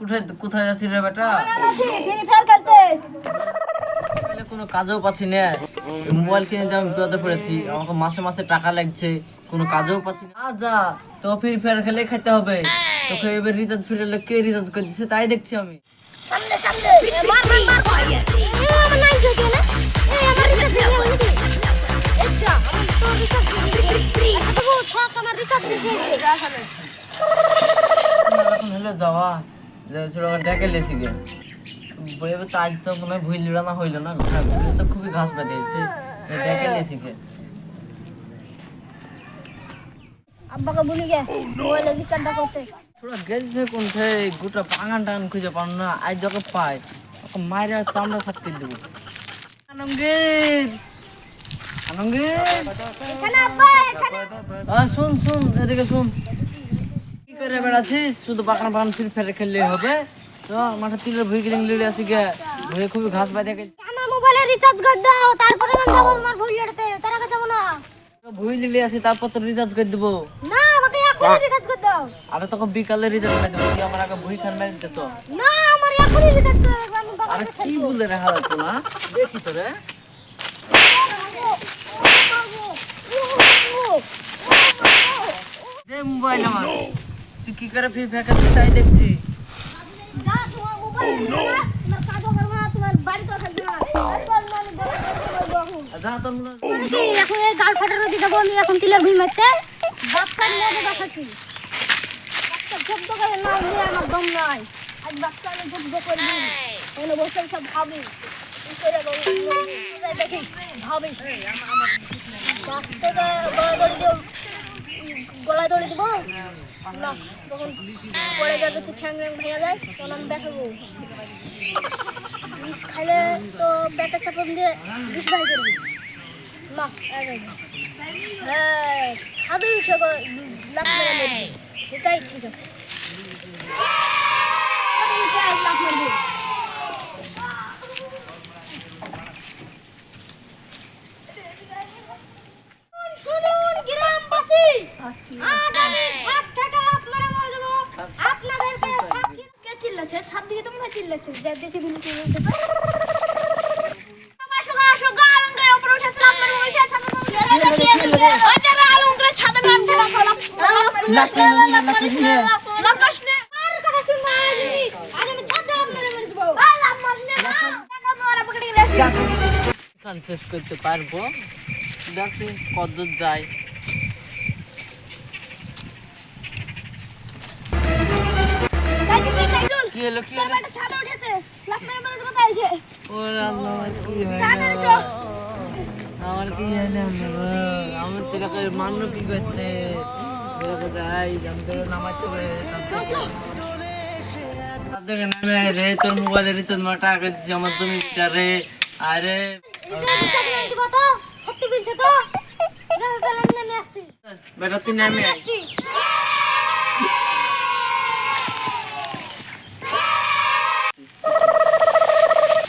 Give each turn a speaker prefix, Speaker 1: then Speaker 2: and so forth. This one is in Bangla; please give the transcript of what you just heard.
Speaker 1: কোথায় কোথায় যাচ্ছি রে বেটা? কোনো কাজও পাচ্ছি না। মোবাইল কিনে দিয়ে আমি বিপদে পড়েছি। আমাকে মাসে মাসে টাকা লাগছে। কোনো কাজও পাচ্ছি না। যা তো ফ্রি ফায়ার খেলে খেতে হবে। তোকে এবার রিচার্জ ফিরে কে রিচার্জ করে দিচ্ছে তাই দেখছি আমি।
Speaker 2: সামনে সামনে। মার মার মার আমার নাই থাকে না? এ আমার রিচার্জ দিয়ে আমার দিকে আমার তো রিচার্জ দিয়ে তো থাক আমার রিচার্জ দিয়ে
Speaker 1: এখন হলো যাওয়া। ডেকে লেছি গে। তো আজ তো মনে হয় ভুল লিড়ানো হইল না তো খুবই ঘাস বেঁধেছে ডেকে লেছি গে।
Speaker 2: আব্বাকে বলি গে মোবাইলে রিচার্জটা করতে।
Speaker 1: পুরো গেছে কোনছে গোটা পাঙান টাঙান খুঁজে পান না আজ যখন পাই ওকে মায়ের চামড়া সাক্ষী দেবো। আনঙ্গীর! আনঙ্গীর!
Speaker 2: এখানে আব্বা এখানে।
Speaker 1: শুন শুন এদিকে শুন। কি করে শুধু বাগান বাগান ফির ফেরে খেললেই হবে তো মাঠে তিলের ভুই গিলিং লিড়ে আসি গে ভুয়ে খুবই ঘাস বাঁধে গেছে
Speaker 2: আমার মোবাইলে রিচার্জ করে দাও তারপরে আমি যাব আমার ভুল জড়তে তার আগে যাব না
Speaker 1: ভুই লিলে আসি তারপর তো রিচার্জ করে দেবো
Speaker 2: না আমাকে এখনই রিচার্জ করে দাও
Speaker 1: আরে তোকে বিকালে রিচার্জ করে দেবো তুই আমার আগে ভুই খান মেরে দিতে তো
Speaker 2: না আমার এখনই রিচার্জ করে আমি বাবা
Speaker 1: আরে কি বলে রেখা তো না দেখি তো রে মোবাইল আমার তুই কি করে ফ্রি ফায়ার তাই দেখছি।
Speaker 2: যা তোমার মোবাইল দিও না তোমার কাজও করব না তোমার বাড়িতেও থাকবে না আর বল না আমি বড় করে বলব এখন। এই গাল ফাটানো দিয়ে দেবো আমি এখন তিলের ঘুম মারতে বাচ্চা নিয়ে দেখাচ্ছি বাচ্চা জব্দ করে না নিয়ে আমার দম নাই। আজ বাচ্চা আমি জব্দ করে দিই সব ভাবি। কি করে দেখি ভাবি। বাচ্চাটা দড়ি দিও গলায় দড়ি দিব? না, তখন পড়ে যাবে তো ঠ্যাং ভেঙে যায়, তখন আমি দেখাবো বিষ খাইলে তো ব্যাটা চাপন দিয়ে বিষ ভাই করবি না হ্যাঁ ছাদে ঠিক আছে এটাই লাফ মারবি। শুনুন গ্রামবাসী আজ আমি ছাদ থেকে লাফ মেরে মরে যাব আপনাদেরকে সাক্ষী কে চিল্লাছে ছাদ দিকে তো মনে হয় চিল্লাছে যা দেখে দিন কি বলতে পারে আসো আসো গাল গায়ে উপরে উঠে লাফ মেরে বসে ছাদ ওইটারে আলু উঠে ছাদ নামতে লাফ লাফ লাফ লাফ লাফ আর কথা শুন না আজ আমি আজ আমি ছাদ লাফ মেরে মরে যাব লাফ মারনে না। টাকা মারা। পকড়ে গেছে
Speaker 1: গান শেষ করতে পারব। দেখি কতদূর যায়। কি হলো কি হলো?
Speaker 2: ছাদে উঠেছে। লাফ মেরে মরে যাব তাইছে
Speaker 1: ওরে আল্লাহ আমার কি হলো? আমার কি জানি আমার তিরাকে মান্য কি করতে? তিরাকে যাই আমি তো নামাইতে নামে রে তোর মোবাইলে রিচার্জ মা টাকা দিচ্ছি আমার জমি বিচারে আরে বেটা তুই নামে।
Speaker 2: আসছি।